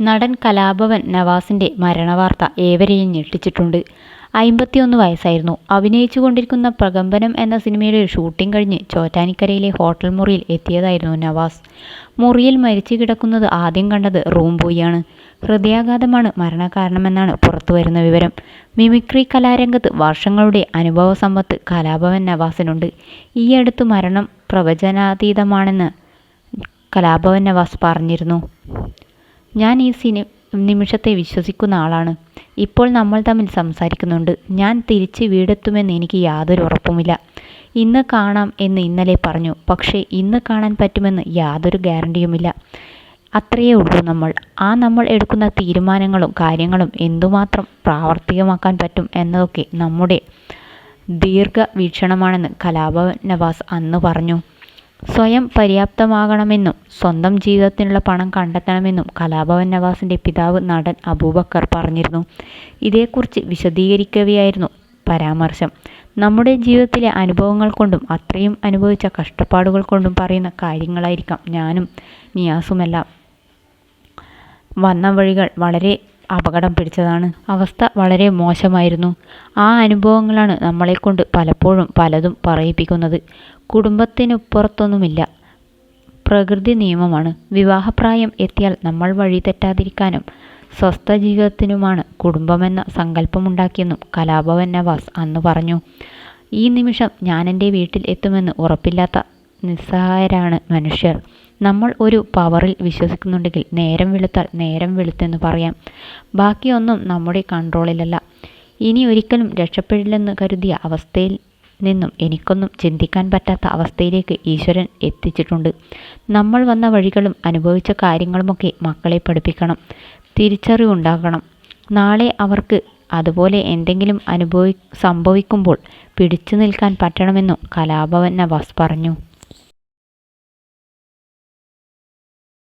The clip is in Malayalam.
നടൻ കലാഭവൻ നവാസിന്റെ മരണവാർത്ത ഏവരെയും ഞെട്ടിച്ചിട്ടുണ്ട്. അമ്പത്തിയൊന്ന് വയസ്സായിരുന്നു. അഭിനയിച്ചു കൊണ്ടിരിക്കുന്ന പ്രകമ്പനം എന്ന സിനിമയുടെ ഷൂട്ടിംഗ് കഴിഞ്ഞ് ചോറ്റാനിക്കരയിലെ ഹോട്ടൽ മുറിയിൽ എത്തിയതായിരുന്നു നവാസ്. മുറിയിൽ മരിച്ചു കിടക്കുന്നത് ആദ്യം കണ്ടത് റൂം ബോയിയാണ്. ഹൃദയാഘാതമാണ് മരണകാരണമെന്നാണ് പുറത്തുവരുന്ന വിവരം. മിമിക്രി കലാരംഗത്ത് വർഷങ്ങളുടെ അനുഭവ സമ്പത്ത് കലാഭവൻ നവാസിനുണ്ട്. ഈ അടുത്ത് മരണം പ്രവചനാതീതമാണെന്ന് കലാഭവൻ നവാസ് പറഞ്ഞിരുന്നു. ഞാൻ ഈ സിനി നിമിഷത്തെ വിശ്വസിക്കുന്ന ആളാണ്. ഇപ്പോൾ നമ്മൾ തമ്മിൽ സംസാരിക്കുന്നുണ്ട്. ഞാൻ തിരിച്ച് വീടെത്തുമെന്ന് എനിക്ക് യാതൊരു ഉറപ്പുമില്ല. ഇന്ന് കാണാം എന്ന് ഇന്നലെ പറഞ്ഞു. പക്ഷേ ഇന്ന് കാണാൻ പറ്റുമെന്ന് യാതൊരു ഗ്യാരണ്ടിയുമില്ല. അത്രയേ ഉള്ളൂ നമ്മൾ. ആ നമ്മൾ എടുക്കുന്ന തീരുമാനങ്ങളും കാര്യങ്ങളും എന്തുമാത്രം പ്രാവർത്തികമാക്കാൻ പറ്റും എന്നതൊക്കെ നമ്മുടെ ദീർഘവീക്ഷണമാണെന്ന് കലാഭവൻ നവാസ് അന്ന് പറഞ്ഞു. സ്വയം പര്യാപ്തമാകണമെന്നും സ്വന്തം ജീവിതത്തിനുള്ള പണം കണ്ടെത്തണമെന്നും കലാഭവൻ നവാസിന്റെ പിതാവ് നടൻ അബൂബക്കർ പറഞ്ഞിരുന്നു. ഇതേക്കുറിച്ച് വിശദീകരിക്കവെയായിരുന്നു പരാമർശം. നമ്മുടെ ജീവിതത്തിലെ അനുഭവങ്ങൾ കൊണ്ടും അത്രയും അനുഭവിച്ച കഷ്ടപ്പാടുകൾ കൊണ്ടും പറയുന്ന കാര്യങ്ങളായിരിക്കാം ഞാനും നിയാസുമെല്ലാം. വന്ന വഴികൾ വളരെ അപകടം പിടിച്ചതാണ്. അവസ്ഥ വളരെ മോശമായിരുന്നു. ആ അനുഭവങ്ങളാണ് നമ്മളെക്കൊണ്ട് പലപ്പോഴും പലതും പറയിപ്പിക്കുന്നത്. കുടുംബത്തിനുപ്പുറത്തൊന്നുമില്ല പ്രകൃതി നിയമമാണ്. വിവാഹപ്രായം എത്തിയാൽ നമ്മൾ വഴി തെറ്റാതിരിക്കാനും സ്വസ്ഥ ജീവിതത്തിനുമാണ് കുടുംബമെന്ന സങ്കല്പമുണ്ടാക്കിയെന്നും കലാഭവൻ നവാസ് അന്ന് പറഞ്ഞു. ഈ നിമിഷം ഞാൻ എന്റെ വീട്ടിൽ എത്തുമെന്ന് ഉറപ്പില്ലാത്ത നിസ്സഹായരാണ് മനുഷ്യർ. നമ്മൾ ഒരു പവറിൽ വിശ്വസിക്കുന്നുണ്ടെങ്കിൽ നേരം വെളുത്താൽ നേരം വെളുത്തെന്ന് പറയാം. ബാക്കിയൊന്നും നമ്മുടെ കൺട്രോളിലല്ല. ഇനി ഒരിക്കലും രക്ഷപ്പെടില്ലെന്ന് കരുതിയ അവസ്ഥയിൽ നിന്നും എനിക്കൊന്നും ചിന്തിക്കാൻ പറ്റാത്ത അവസ്ഥയിലേക്ക് ഈശ്വരൻ എത്തിച്ചിട്ടുണ്ട്. നമ്മൾ വന്ന വഴികളും അനുഭവിച്ച കാര്യങ്ങളുമൊക്കെ മക്കളെ പഠിപ്പിക്കണം. തിരിച്ചറിവുണ്ടാകണം നാളെ അവർക്ക് അതുപോലെ എന്തെങ്കിലും അനുഭവി സംഭവിക്കുമ്പോൾ പിടിച്ചു നിൽക്കാൻ പറ്റണമെന്നും കലാഭവൻ നവാസ് പറഞ്ഞു.